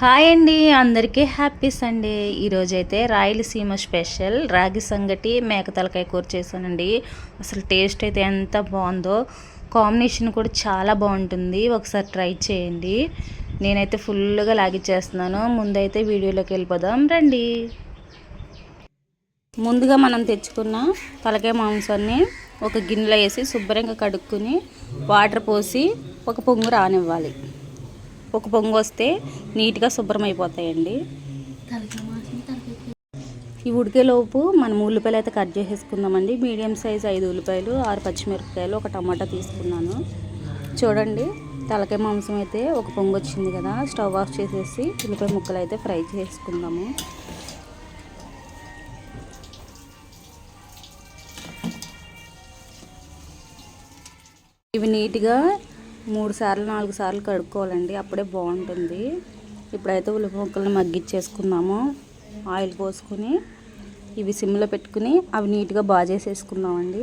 Hi అండి అందరికీ happy Sunday. ఈరోజైతే రాయలసీమ స్పెషల్ రాగి సంగటి మేక తలకాయ కూర చేశానండి. అసలు టేస్ట్ అయితే ఎంత బాగుందో కాంబినేషన్ కూడా చాలా బాగుంటుంది. ఒకసారి ట్రై చేయండి. నేనైతే ఫుల్గా లాగిచ్చేస్తున్నాను. ముందైతే వీడియోలోకి వెళ్ళిపోదాం. రండి. ముందుగా మనం తెచ్చుకున్న తలకాయ మాంసాన్ని ఒక గిన్నెలో వేసి శుభ్రంగా కడుక్కుని వాటర్ పోసి ఒక పొంగు రానివ్వాలి. ఒక పొంగు వస్తే నీట్గా శుభ్రం అయిపోతాయండి ఈ ఉడికేలోపు మనం ఉల్లిపాయలు అయితే కట్ చేసేసుకుందామండి. మీడియం సైజ్ ఐదు ఉల్లిపాయలు ఆరు పచ్చిమిరపకాయలు ఒక టమాటా తీసుకున్నాను. చూడండి తలకాయ మాంసం అయితే ఒక పొంగు వచ్చింది కదా స్టవ్ ఆఫ్ చేసేసి ఉల్లిపాయ ముక్కలు అయితే ఫ్రై చేసుకుందాము. ఇవి నీట్గా మూడు సార్లు నాలుగు సార్లు కడుక్కోవాలండి. అప్పుడే బాగుంటుంది. ఇప్పుడైతే ఉల్లిప ముక్కలను మగ్గిచ్చేసుకుందాము. ఆయిల్ పోసుకుని ఇవి సిమ్లో పెట్టుకుని అవి నీట్గా బాగా చేసేసుకుందామండి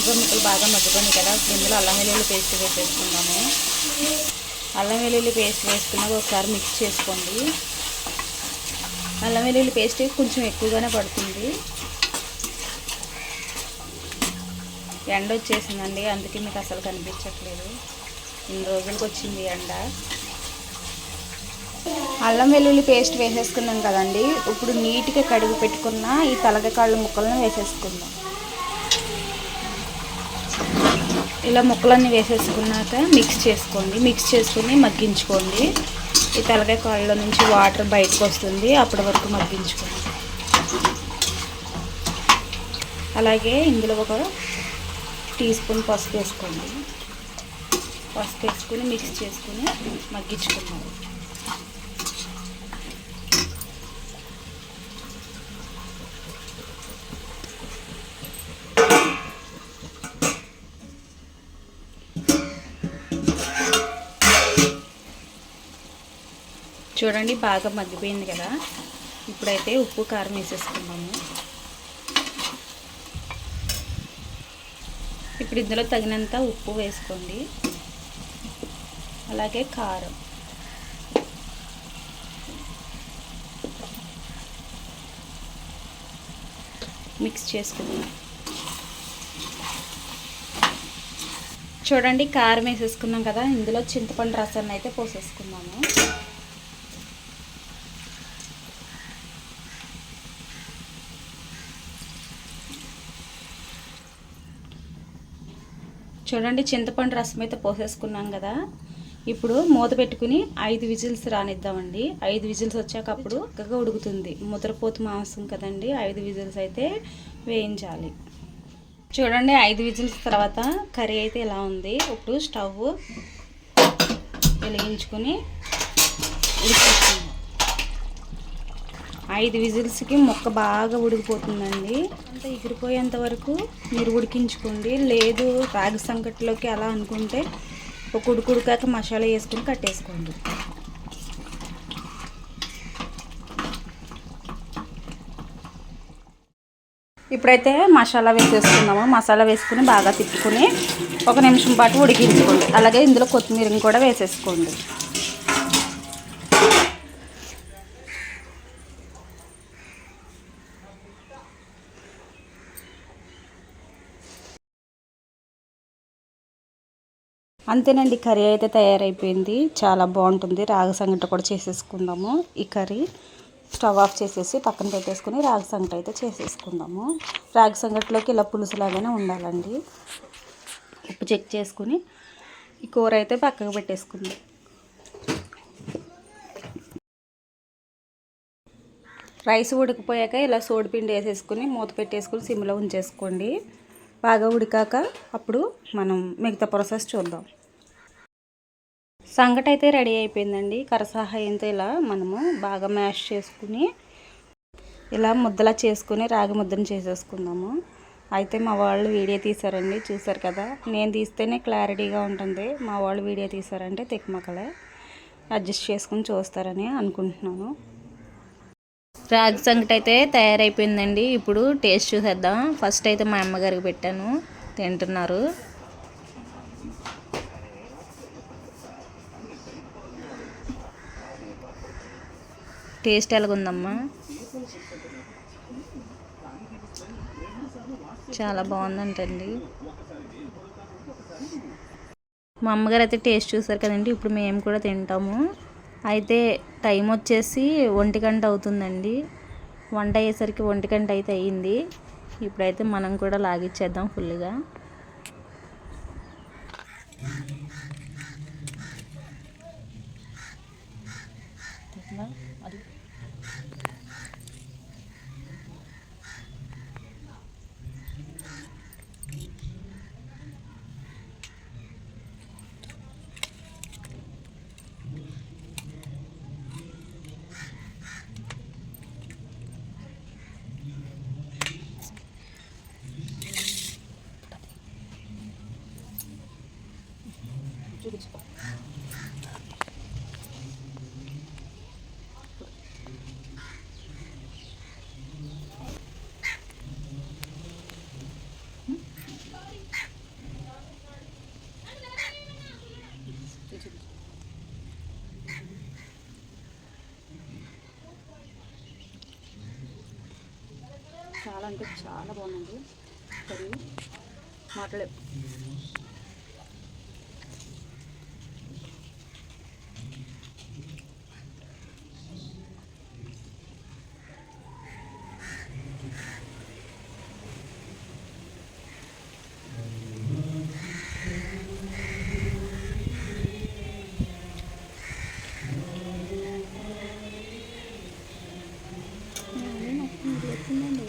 ఉల్లిపాయ ముక్కలు బాగా మగ్గుతుంది కదా ఇందులో అల్లం వెల్లుల్లి పేస్ట్ వేసేసుకుందాము. అల్లం వెల్లుల్లి పేస్ట్ వేసుకున్నాక ఒకసారి మిక్స్ చేసుకోండి. అల్లం వెల్లుల్లి పేస్ట్ కొంచెం ఎక్కువగానే పడుతుంది. ఎండ వచ్చేసిందండి అందుకే మీకు అసలు కనిపించట్లేదు. ఇన్ని రోజులకు వచ్చింది ఎండ. అల్లం వెల్లుల్లి పేస్ట్ వేసేసుకున్నాం కదండి ఇప్పుడు నీట్గా కడిగి పెట్టుకున్న ఈ తలగకాళ్ళ ముక్కలను వేసేసుకుందాం. ఇలా ముక్కలన్నీ వేసేసుకున్నాక మిక్స్ చేసుకోండి. మిక్స్ చేసుకుని మగ్గించుకోండి. ఈ తలకాయ కాళ్ళలో నుంచి వాటర్ బయటకు వస్తుంది. అప్పటి వరకు మగ్గించుకోండి. అలాగే ఇందులో ఒక టీ స్పూన్ పసుపు వేసుకోండి. పసుపు వేసుకుని మిక్స్ చేసుకుని మగ్గించుకున్నాము చూడండి బాగా మగ్గిపోయింది కదా. ఇప్పుడైతే ఉప్పు కారం వేసేసుకున్నాము ఇప్పుడు ఇందులో తగినంత ఉప్పు వేసుకోండి. అలాగే కారం. మిక్స్ చేసుకుందాం. చూడండి కారం వేసేసుకున్నాం కదా. ఇందులో చింతపండు రసాన్ని అయితే పోసేసుకున్నాము చూడండి చింతపండు రసం అయితే పోసేసుకున్నాం కదా. ఇప్పుడు మూత పెట్టుకుని ఐదు విజిల్స్ రానిద్దామండి. ఐదు విజిల్స్ వచ్చాక అప్పుడు చక్కగా ఉడుకుతుంది. ముద్రపోతు మాంసం కదండి ఐదు విజిల్స్ అయితే వేయించాలి. చూడండి ఐదు విజిల్స్ తర్వాత కర్రీ అయితే ఇలా ఉంది. ఇప్పుడు స్టవ్ వెలిగించుకొని ఉడికి ఐదు విజిల్స్కి మొక్క బాగా ఉడికిపోతుందండి. అంతా ఎగిరిపోయేంత వరకు మీరు ఉడికించుకోండి. లేదు రాగి సంకట్లోకి అలా అనుకుంటే ఒక ఉడుకుడికాక మసాలా వేసుకుని కట్టేసుకోండి. ఇప్పుడైతే మసాలా వేసేసుకుందాము. మసాలా వేసుకుని బాగా తిప్పుకుని ఒక నిమిషం పాటు ఉడికించుకోండి. అలాగే ఇందులో కొత్తిమీరని కూడా వేసేసుకోండి. అంతేనండి కర్రీ అయితే తయారైపోయింది. చాలా బాగుంటుంది. రాగి సంగటి కూడా చేసేసుకుందాము. ఈ కర్రీ స్టవ్ ఆఫ్ చేసేసి పక్కన పెట్టేసుకుని రాగి సంగటి అయితే చేసేసుకుందాము. రాగి సంగటిలోకి ఇలా పులుసులాగానే ఉండాలండి. ఉప్పు చెక్ చేసుకుని ఈ కూర అయితే పక్కకు పెట్టేసుకుందాం. రైస్ ఉడికిపోయాక ఇలా సోడిపిండి వేసేసుకుని మూత పెట్టేసుకుని సిమ్లో ఉంచేసుకోండి. బాగా ఉడికాక అప్పుడు మనం మిగతా ప్రాసెస్ చూద్దాం. సంగటి అయితే రెడీ అయిపోయిందండి. కరసహాయంతో ఇలా మనము బాగా మ్యాష్ చేసుకుని ఇలా ముద్దలా చేసుకుని రాగి ముద్దను చేసేసుకుందాము. అయితే మా వాళ్ళు వీడియో తీశారండి. చూసారు కదా? నేను తీస్తేనే క్లారిటీగా ఉంటుంది. మా వాళ్ళు వీడియో తీశారంటే తిక్మకలే అడ్జస్ట్ చేసుకుని చూస్తారని అనుకుంటున్నాను. రాగి సంగటి అయితే తయారైపోయిందండి. ఇప్పుడు టేస్ట్ చూసేద్దాం. ఫస్ట్ అయితే మా అమ్మగారికి పెట్టాను. తింటున్నారు. టేస్ట్ ఎలాగుందమ్మా? చాలా బాగుందంటండి. మా అమ్మగారు అయితే టేస్ట్ చూసారు కదండి ఇప్పుడు మేము కూడా తింటాము. అయితే టైం వచ్చేసి ఒంటి గంట అవుతుందండి. వంట అయ్యేసరికి ఒంటి గంట అయితే అయ్యింది. ఇప్పుడైతే మనం కూడా లాగిచ్చేద్దాం ఫుల్గా 呢？阿弟。చాలా అంటే చాలా బాగుందండి. కర్రీ మాట్లాడే. వీడియో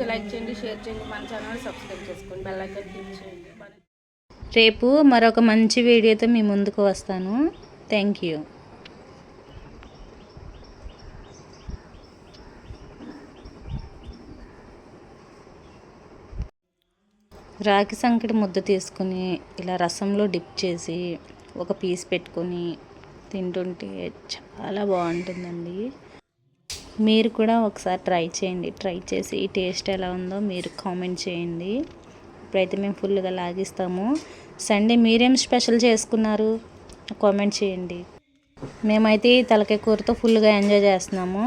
నచ్చితే లైక్ చేయండి షేర్ చేయండి మన ఛానల్ సబ్స్క్రైబ్ చేసుకోండి బెల్ ఐకాన్ క్లిక్ చేయండి. రేపు మరొక మంచి వీడియోతో మీ ముందుకు వస్తాను. థ్యాంక్ యూ రాగి సంకటి ముద్ద తీసుకుని ఇలా రసంలో డిప్ చేసి ఒక పీస్ పెట్టుకొని తింటుంటే చాలా బాగుంటుందండి. మీరు కూడా ఒకసారి ట్రై చేయండి. ట్రై చేసి ఈ టేస్ట్ ఎలా ఉందో మీరు కామెంట్ చేయండి. ఇప్పుడైతే మేము ఫుల్గా లాగిస్తాము. సండే మీరేం స్పెషల్ చేసుకున్నారు? కామెంట్ చేయండి. మేమైతే ఈ తలకాయ కూరతో ఫుల్గా ఎంజాయ్ చేస్తున్నాము.